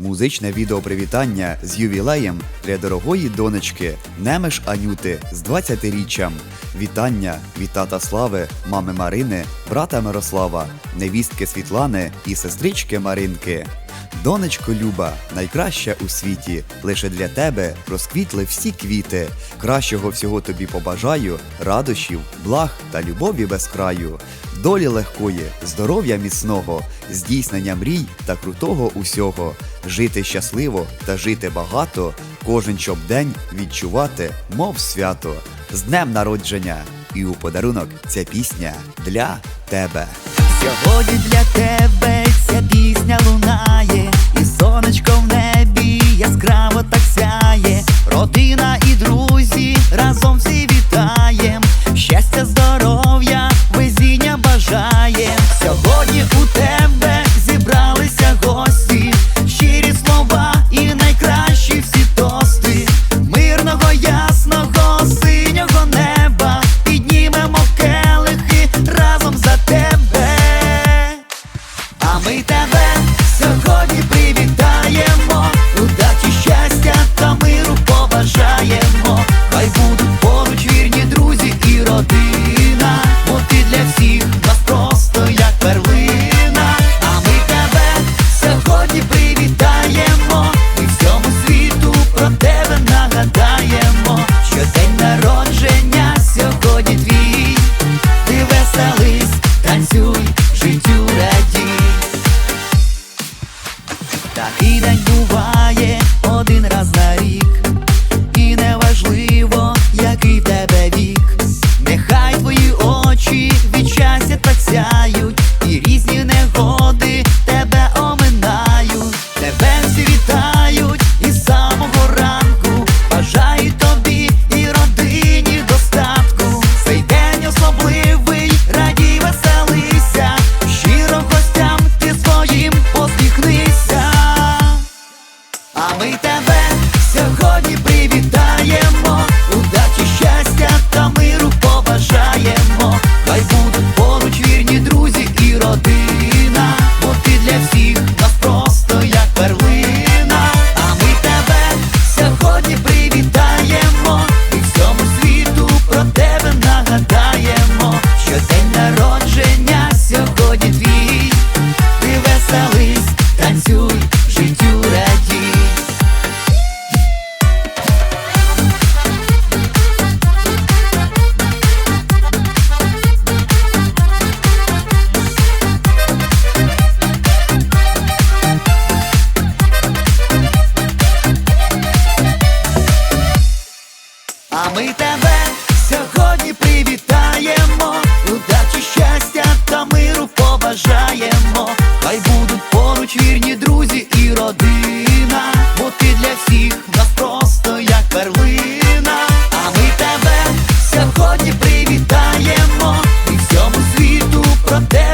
Музичне відео привітання з ювілеєм для дорогої донечки Немеш Анюти з 20-річчям. Вітання від тата Слави, мами Марини, брата Мирослава, невістки Світлани і сестрички Маринки. Донечко Люба, найкраща у світі. Лише для тебе розквітли всі квіти. Кращого всього тобі побажаю, радощів, благ та любові без краю. Долі легкої, здоров'я міцного, здійснення мрій та крутого усього. Жити щасливо та жити багато. Кожен щоб день відчувати, мов свято, з днем народження. І у подарунок ця пісня для тебе. Сьогодні для тебе. Ця пісня лунає, і сонечко в небі яскраво. 一旦。Ми тебе сьогодні привітаємо, удачі, щастя та миру побажаємо. Хай будуть поруч вірні друзі і родина, бо ти для всіх нас просто як перлина. А ми тебе сьогодні привітаємо, і всьому світу про тебе.